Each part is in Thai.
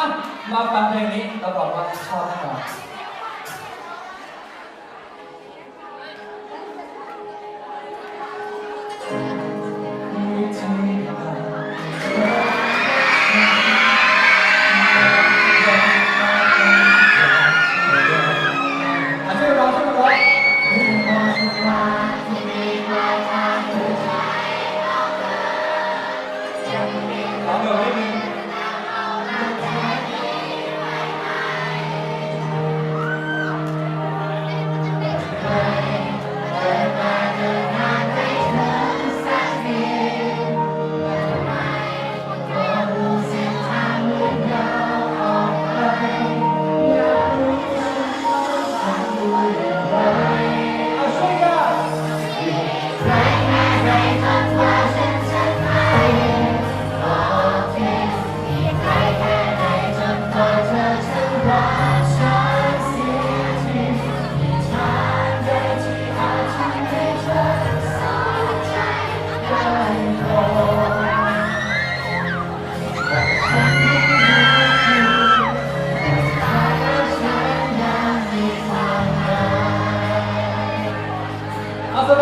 อะมาฟังเพลงนี้รับองว่าชอบแน่นอน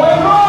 วัย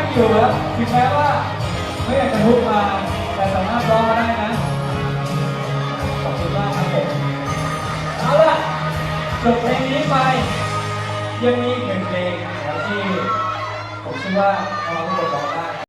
พอเราที่นั่งอยู่แล้วถึงแม้ว่าไม่อยากจะทุกมา แต่สามารถร้องมาได้นะ ขอบคุณมากครับผมเอาล่ะจบเพลงนี้ไป ยังมีอีกหนึ่งเพลงที่ผมเชื่อว่าน้องๆทุกคนร้อง